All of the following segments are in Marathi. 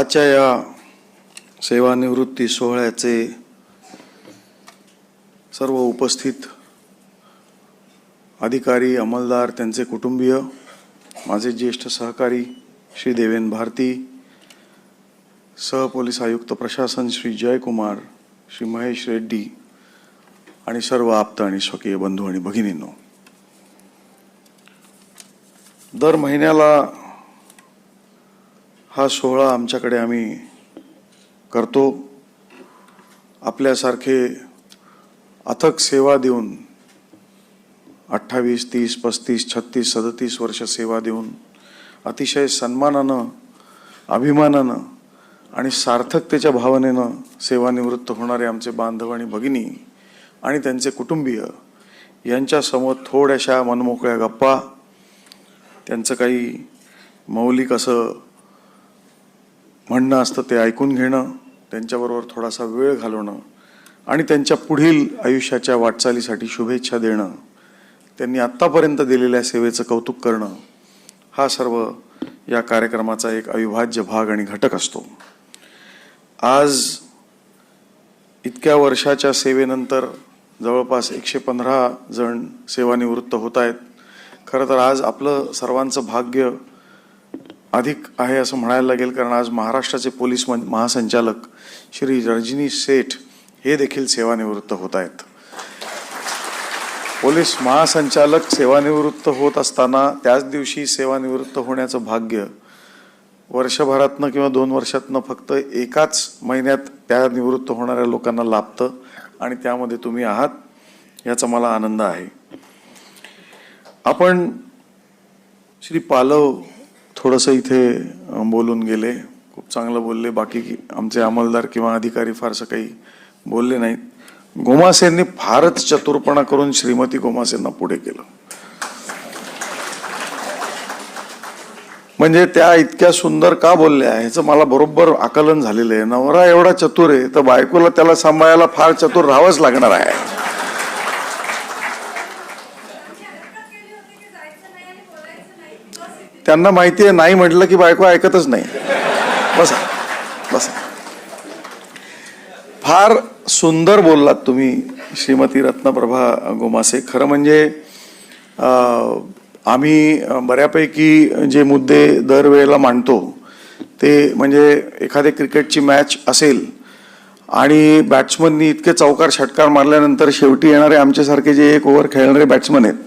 आजच्या या सेवानिवृत्ती सोहळ्याचे सर्व उपस्थित अधिकारी अंमलदार त्यांचे कुटुंबीय माझे ज्येष्ठ सहकारी श्री देवेन भारती सहपोलीस आयुक्त प्रशासन श्री जयकुमार श्री महेश रेड्डी आणि सर्व आप्त आणि स्वकीय बंधू आणि भगिनींनो दर महिन्याला हा सोहळा आमच्याकडे आम्ही करतो. आपल्यासारखे अथक सेवा देऊन अठ्ठावीस तीस पस्तीस छत्तीस सदतीस वर्ष सेवा देऊन अतिशय सन्मानानं अभिमानानं आणि सार्थकतेच्या भावनेनं सेवानिवृत्त होणारे आमचे बांधव आणि भगिनी आणि त्यांचे कुटुंबीय यांच्यासमोर थोड्याशा मनमोकळ्या गप्पा. त्यांचं काही मौलिक असं म्हणणं असतं ते ऐकून घेणं त्यांच्याबरोबर थोडासा वेळ घालवणं आणि त्यांच्या पुढील आयुष्याच्या वाटचालीसाठी शुभेच्छा देणं त्यांनी आत्तापर्यंत दिलेल्या सेवेचं कौतुक करणं हा सर्व या कार्यक्रमाचा एक अविभाज्य भाग आणि घटक असतो. आज इतक्या वर्षाच्या सेवेनंतर जवळपास एकशे पंधरा जण सेवानिवृत्त होत आहेत. खरं तर आज आपलं सर्वांचं भाग्य अधिक आहे असं म्हणायला लागेल कारण आज महाराष्ट्राचे पोलीस महासंचालक श्री रजनी सेठ हे देखील सेवानिवृत्त होत आहेत. पोलीस महासंचालक सेवानिवृत्त होत असताना त्याच दिवशी सेवानिवृत्त होण्याचं भाग्य वर्षभरातनं किंवा दोन वर्षातनं फक्त एकाच महिन्यात त्या निवृत्त होणाऱ्या लोकांना लाभतं आणि त्यामध्ये तुम्ही आहात याचा मला आनंद आहे. आपण श्री पालव थोडंसं इथे बोलून गेले. खूप चांगलं बोलले. बाकी आमचे अंमलदार किंवा अधिकारी फारसं काही बोलले नाहीत. गोमासेंनी फारच चतुरपणा करून श्रीमती गोमासेंना पुढे केलं. म्हणजे त्या इतक्या सुंदर का बोलल्या? ह्याचं मला बरोबर आकलन झालेलं आहे. नवरा एवढा चतुर आहे तर बायकोला त्याला सांभाळायला फार चतुर राहावंच लागणार आहे. त्यांना माहिती आहे नाही म्हटलं की बायको ऐकतच नाही. बसा बसा. फार सुंदर बोललात तुम्ही श्रीमती रत्नप्रभा गोमासे. खरं म्हणजे आम्ही बऱ्यापैकी जे मुद्दे दरवेळेला मांडतो ते म्हणजे एखादी क्रिकेटची मॅच असेल आणि बॅट्समननी इतके चौकार षटकार मारल्यानंतर शेवटी येणारे आमच्यासारखे जे एक ओव्हर खेळणारे बॅट्समन आहेत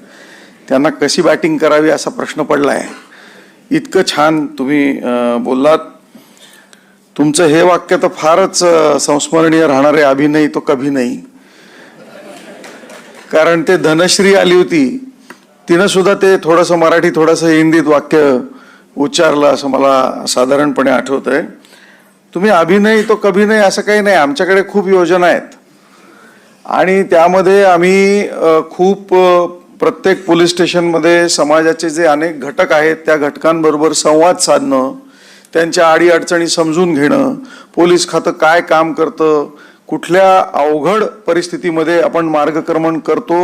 त्यांना कशी बॅटिंग करावी असा प्रश्न पडला आहे इतकं छान तुम्ही बोललात. तुमचं हे वाक्य तर फारच संस्मरणीय राहणारे अभि नाही तो कभी नाही. कारण ते धनश्री आली होती तिनं सुद्धा ते थोडंसं मराठी थोडंसं हिंदीत वाक्य उच्चारलं असं मला साधारणपणे आठवत आहे तुम्ही अभिनय तो कभी नाही असं काही नाही आमच्याकडे खूप योजना आहेत. आणि त्यामध्ये आम्ही खूप प्रत्येक पोलीस स्टेशनमध्ये समाजाचे जे अनेक घटक आहेत त्या घटकांबरोबर संवाद साधणं त्यांच्या अडीअडचणी समजून घेणं पोलीस खातं काय काम करतं कुठल्या अवघड परिस्थितीमध्ये आपण मार्गक्रमण करतो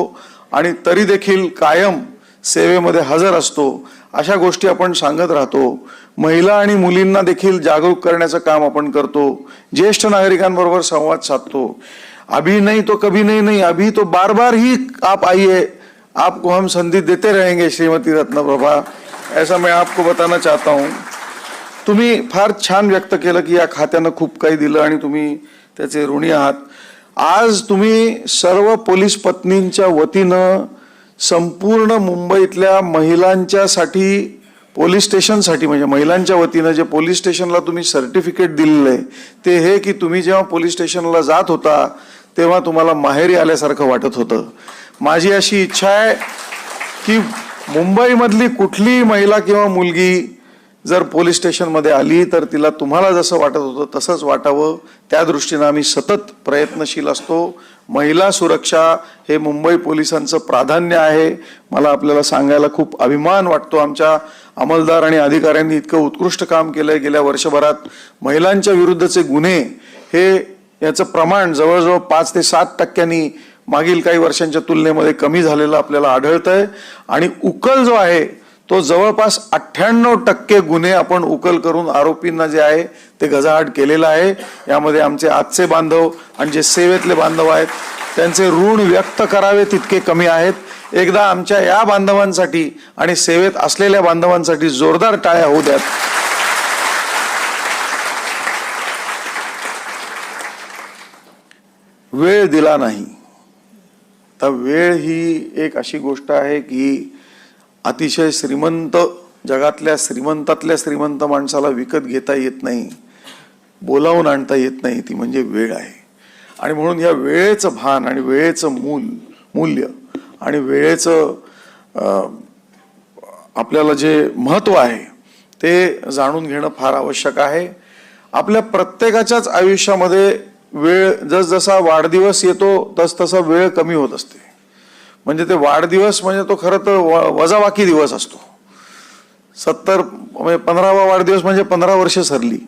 आणि तरी देखील कायम सेवेमध्ये हजर असतो अशा गोष्टी आपण सांगत राहतो. महिला आणि मुलींना देखील जागरूक करण्याचं काम आपण करतो ज्येष्ठ नागरिकांबरोबर संवाद साधतो. अभी नाही तो कभी नाही नाही अभी तो बार बार ही आप आइए आपको हम संधि देते रहेंगे श्रीमती रत्नप्रभा। ऐसा मैं आपको बताना चाहता हूँ। तुम्ही फार छान व्यक्त केलं की या खात्यानं खूप काही दिलं आणि तुम्ही त्याचे ऋणी आहात. आज तुम्ही सर्व पोलीस पत्नींच्या वतीनं संपूर्ण मुंबईतल्या महिलांच्यासाठी पोलीस स्टेशनसाठी म्हणजे महिलांच्या वतीनं जे पोलीस स्टेशनला तुम्ही सर्टिफिकेट दिलेलं आहे ते हे की तुम्ही जेव्हा पोलीस स्टेशनला जात होता तेव्हा तुम्हाला माहेरी आल्यासारखं वाटत होतं. माझी अशी इच्छा आहे की मुंबईमधली कुठलीही महिला किंवा मुलगी जर पोलीस स्टेशनमध्ये आली तर तिला तुम्हाला जसं वाटत होतं तसंच वाटावं. त्या दृष्टीनं आम्ही सतत प्रयत्नशील असतो. महिला सुरक्षा हे मुंबई पोलिसांचं प्राधान्य आहे. मला आपल्याला सांगायला खूप अभिमान वाटतो. आमच्या अंमलदार आणि अधिकाऱ्यांनी इतकं उत्कृष्ट काम केलंय गेल्या वर्षभरात. महिलांच्या विरुद्धचे गुन्हे हे याचं प्रमाण जवळजवळ पाच ते सात टक्क्यांनी मागील काही वर्षांच्या तुलनेमध्ये कमी झालेलं आपल्याला आढळतंय. आणि उकल जो आहे तो जवळपास अठ्ठ्याण्णव टक्के गुन्हे आपण उकल करून आरोपींना जे आहे ते गजाआड केलेलं आहे. यामध्ये आमचे आजचे बांधव आणि जे सेवेतले बांधव आहेत त्यांचे ऋण व्यक्त करावे तितके कमी आहेत. एकदा आमच्या या बांधवांसाठी आणि सेवेत असलेल्या बांधवांसाठी जोरदार टाळ्या होऊ द्यात. वेळ दिला नाही. तर वेळ ही एक अशी गोष्ट आहे की अतिशय श्रीमंत जगातल्या श्रीमंतातल्या श्रीमंत माणसाला विकत घेता येत नाही बोलावून आणता येत नाही ती म्हणजे वेळ आहे. आणि म्हणून या वेळेचं भान आणि वेळेचं मूल मूल्य आणि वेळेचं आपल्याला जे महत्त्व आहे ते जाणून घेणं फार आवश्यक आहे. आपल्या प्रत्येकाच्याच आयुष्यामध्ये वेळ जसजसा वाढदिवस येतो तस तसा वेळ कमी होत असते. म्हणजे ते वाढदिवस म्हणजे तो खरं तर व- वजाबाकी दिवस असतो. सत्तर म्हणजे पंधरावा वाढदिवस म्हणजे पंधरा वर्ष सरली.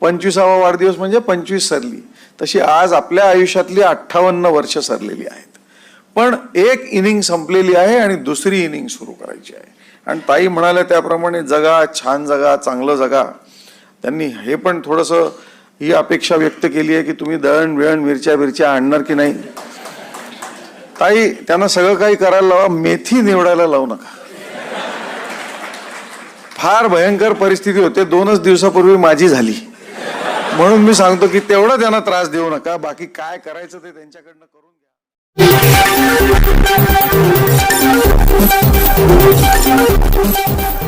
पंचवीसावा वाढदिवस म्हणजे पंचवीस सरली. तशी आज आपल्या आयुष्यातली अठ्ठावन्न वर्ष सरलेली आहेत. पण एक इनिंग संपलेली आहे आणि दुसरी इनिंग सुरू करायची आहे. आणि ताई म्हणाल्या त्याप्रमाणे जगा छान जगा चांगलं जगा. त्यांनी हे पण थोडंसं ही अपेक्षा व्यक्त केली आहे की तुम्ही दळण बिळण मिरच्या बिरच्या आणणार की नाही? ताई त्यांना सगळं काही करायला लावा मेथी निवडायला लावू नका. फार भयंकर परिस्थिती होते दोनच दिवसापूर्वी माझी झाली. म्हणून मी सांगतो की तेवढा त्यांना त्रास देऊ नका बाकी काय करायचं ते त्यांच्याकडनं करून घ्या.